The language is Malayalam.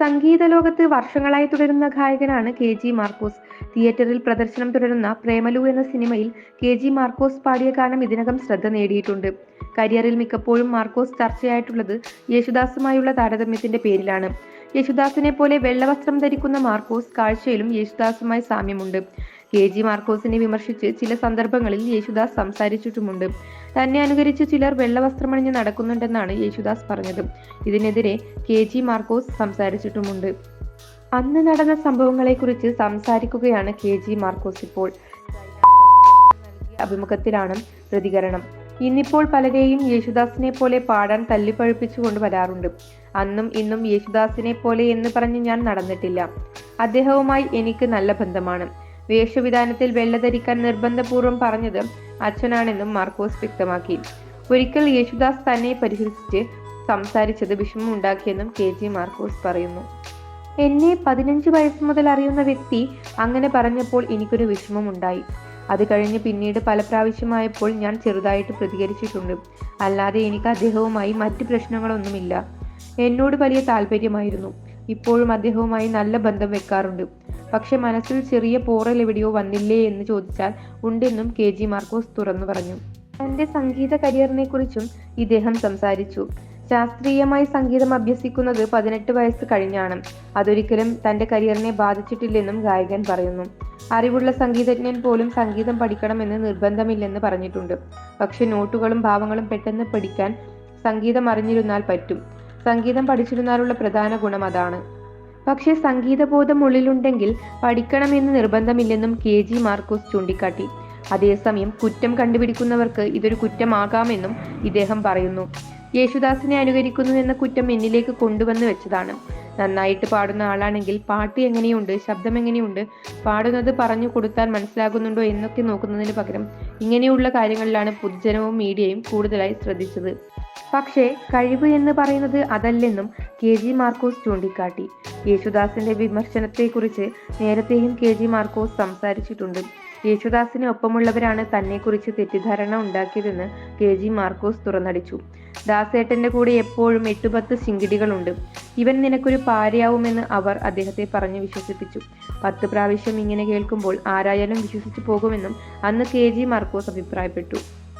സംഗീത ലോകത്ത് വർഷങ്ങളായി തുടരുന്ന ഗായകനാണ് കെ ജി മാർക്കോസ്. തിയേറ്ററിൽ പ്രദർശനം തുടരുന്ന പ്രേമലു എന്ന സിനിമയിൽ കെ ജി മാർക്കോസ് പാടിയ ഗാനം ഇതിനകം ശ്രദ്ധ നേടിയിട്ടുണ്ട്. കരിയറിൽ മിക്കപ്പോഴും മാർക്കോസ് ചർച്ചയായിട്ടുള്ളത് യേശുദാസുമായുള്ള താരതമ്യത്തിന്റെ പേരിലാണ്. യേശുദാസിനെ പോലെ വെള്ളവസ്ത്രം ധരിക്കുന്ന മാർക്കോസ് കാഴ്ചയിലും യേശുദാസുമായി സാമ്യമുണ്ട്. കെ ജി മാർക്കോസിനെ വിമർശിച്ച് ചില സന്ദർഭങ്ങളിൽ യേശുദാസ് സംസാരിച്ചിട്ടുമുണ്ട്. തന്നെ അനുകരിച്ച് ചിലർ വെള്ളവസ്ത്രമണിഞ്ഞ് നടക്കുന്നുണ്ടെന്നാണ് യേശുദാസ് പറഞ്ഞത്. ഇതിനെതിരെ കെ ജി മാർക്കോസ് സംസാരിച്ചിട്ടുമുണ്ട്. അന്ന് നടന്ന സംഭവങ്ങളെക്കുറിച്ച് സംസാരിക്കുകയാണ് കെ ജി മാർക്കോസ് ഇപ്പോൾ. അഭിമുഖത്തിലാണ് പ്രതികരണം. ഇന്നിപ്പോൾ പലരെയും യേശുദാസിനെ പോലെ പാടാൻ തല്ലിപ്പഴിപ്പിച്ചുകൊണ്ട് വരാറുണ്ട്. അന്നും ഇന്നും യേശുദാസിനെ പോലെ എന്ന് പറഞ്ഞ് ഞാൻ നടന്നിട്ടില്ല. അദ്ദേഹവുമായി എനിക്ക് നല്ല ബന്ധമാണ്. വേഷവിധാനത്തിൽ വെള്ള ധരിക്കാൻ നിർബന്ധപൂർവം പറഞ്ഞത് അച്ഛനാണെന്നും മാർക്കോസ് വ്യക്തമാക്കി. ഒരിക്കൽ യേശുദാസ് തന്നെ പരിഹസിച്ച് സംസാരിച്ചത് വിഷമമുണ്ടാക്കിയെന്നും കെ ജി മാർക്കോസ് പറയുന്നു. എന്നെ പതിനഞ്ച് വയസ്സ് മുതൽ അറിയുന്ന വ്യക്തി അങ്ങനെ പറഞ്ഞപ്പോൾ എനിക്കൊരു വിഷമമുണ്ടായി. അത് കഴിഞ്ഞ് പിന്നീട് പല പ്രാവശ്യമായപ്പോൾ ഞാൻ ചെറുതായിട്ട് പ്രതികരിച്ചിട്ടുണ്ട്. അല്ലാതെ എനിക്ക് അദ്ദേഹവുമായി മറ്റ് പ്രശ്നങ്ങളൊന്നുമില്ല. എന്നോട് വലിയ താല്പര്യമായിരുന്നു. ഇപ്പോഴും അദ്ദേഹവുമായി നല്ല ബന്ധം വെക്കാറുണ്ട്. പക്ഷെ മനസ്സിൽ ചെറിയ പോറൽ എവിടെയോ വന്നില്ലേ എന്ന് ചോദിച്ചാൽ ഉണ്ടെന്നും കെ ജി മാർക്കോസ് തുറന്നു പറഞ്ഞു. തന്റെ സംഗീത കരിയറിനെ കുറിച്ചും ഇദ്ദേഹം സംസാരിച്ചു. ശാസ്ത്രീയമായി സംഗീതം അഭ്യസിക്കുന്നത് പതിനെട്ട് വയസ്സ് കഴിഞ്ഞാണ്. അതൊരിക്കലും തന്റെ കരിയറിനെ ബാധിച്ചിട്ടില്ലെന്നും ഗായകൻ പറയുന്നു. അറിവുള്ള സംഗീതജ്ഞൻ പോലും സംഗീതം പഠിക്കണമെന്ന് നിർബന്ധമില്ലെന്ന് പറഞ്ഞിട്ടുണ്ട്. പക്ഷെ നോട്ടുകളും ഭാവങ്ങളും പെട്ടെന്ന് പഠിക്കാൻ സംഗീതം അറിഞ്ഞിരുന്നാൽ പറ്റും. സംഗീതം പഠിച്ചിരുന്നാലുള്ള പ്രധാന ഗുണം അതാണ്. പക്ഷേ സംഗീതബോധം ഉള്ളിലുണ്ടെങ്കിൽ പഠിക്കണമെന്ന് നിർബന്ധമില്ലെന്നും കെ ജി മാർക്കോസ് ചൂണ്ടിക്കാട്ടി. അതേസമയം കുറ്റം കണ്ടുപിടിക്കുന്നവർക്ക് ഇതൊരു കുറ്റമാകാമെന്നും ഇദ്ദേഹം പറയുന്നു. യേശുദാസിനെ അനുകരിക്കുന്നു എന്ന കുറ്റം എന്നിലേക്ക് കൊണ്ടുവന്നു വെച്ചതാണ്. നന്നായിട്ട് പാടുന്ന ആളാണെങ്കിൽ പാട്ട് എങ്ങനെയുണ്ട് ശബ്ദം എങ്ങനെയുണ്ട് പാടുന്നത് പറഞ്ഞു കൊടുത്താൽ മനസ്സിലാകുന്നുണ്ടോ എന്നൊക്കെ നോക്കുന്നതിന് പകരം ഇങ്ങനെയുള്ള കാര്യങ്ങളിലാണ് പൊതുജനവും മീഡിയയും കൂടുതലായി ശ്രദ്ധിച്ചത്. പക്ഷേ കഴിവ് എന്ന് പറയുന്നത് അതല്ലെന്നും കെ ജി മാർക്കോസ് ചൂണ്ടിക്കാട്ടി. യേശുദാസിന്റെ വിമർശനത്തെക്കുറിച്ച് നേരത്തെയും കെ. ജി. മാർക്കോസ് സംസാരിച്ചിട്ടുണ്ട്. യേശുദാസിന് ഒപ്പമുള്ളവരാണ് തന്നെക്കുറിച്ച് തെറ്റിദ്ധാരണ ഉണ്ടാക്കിയതെന്ന് കെ. ജി. മാർക്കോസ് തുറന്നടിച്ചു. ദാസേട്ടന്റെ കൂടെ എപ്പോഴും എട്ടുപത്ത് ശിങ്കിടികളുണ്ട്. ഇവൻ നിനക്കൊരു പാരയാവുമെന്ന് അവർ അദ്ദേഹത്തെ പറഞ്ഞു വിശ്വസിപ്പിച്ചു. പത്ത് പ്രാവശ്യം ഇങ്ങനെ കേൾക്കുമ്പോൾ ആരായാലും വിശ്വസിച്ചു പോകുമെന്നും അന്ന് കെ. ജി. മാർക്കോസ് അഭിപ്രായപ്പെട്ടു.